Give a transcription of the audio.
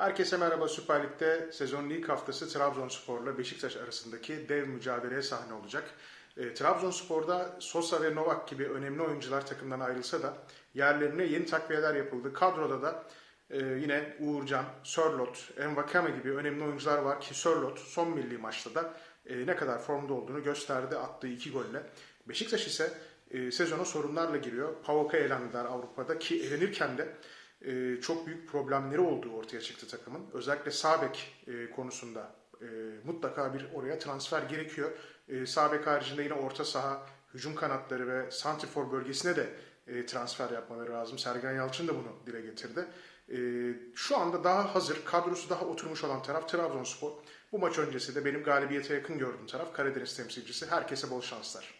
Herkese merhaba Süper Lig'de sezonun ilk haftası Trabzonspor'la Beşiktaş arasındaki dev mücadeleye sahne olacak. E, Trabzonspor'da Sosa ve Novak gibi önemli oyuncular takımdan ayrılsa da yerlerine yeni takviyeler yapıldı. Kadroda da e, yine Uğurcan, Sörlot, Envakame gibi önemli oyuncular var ki Sörlot son milli maçta da e, ne kadar formda olduğunu gösterdi attığı iki golle. Beşiktaş ise e, sezona sorunlarla giriyor. PAOK'a elendiler Avrupa'da ki elenirken de e, çok büyük problemleri olduğu ortaya çıktı takımın. Özellikle sağ bek e, konusunda e, mutlaka bir oraya transfer gerekiyor. E, sağ bek haricinde yine orta saha, hücum kanatları ve santrifor bölgesine de e, transfer yapmaları lazım. Sergen Yalçın da bunu dile getirdi. E, şu anda daha hazır, kadrosu daha oturmuş olan taraf Trabzonspor. Bu maç öncesi de benim galibiyete yakın gördüğüm taraf Karadeniz temsilcisi. Herkese bol şanslar.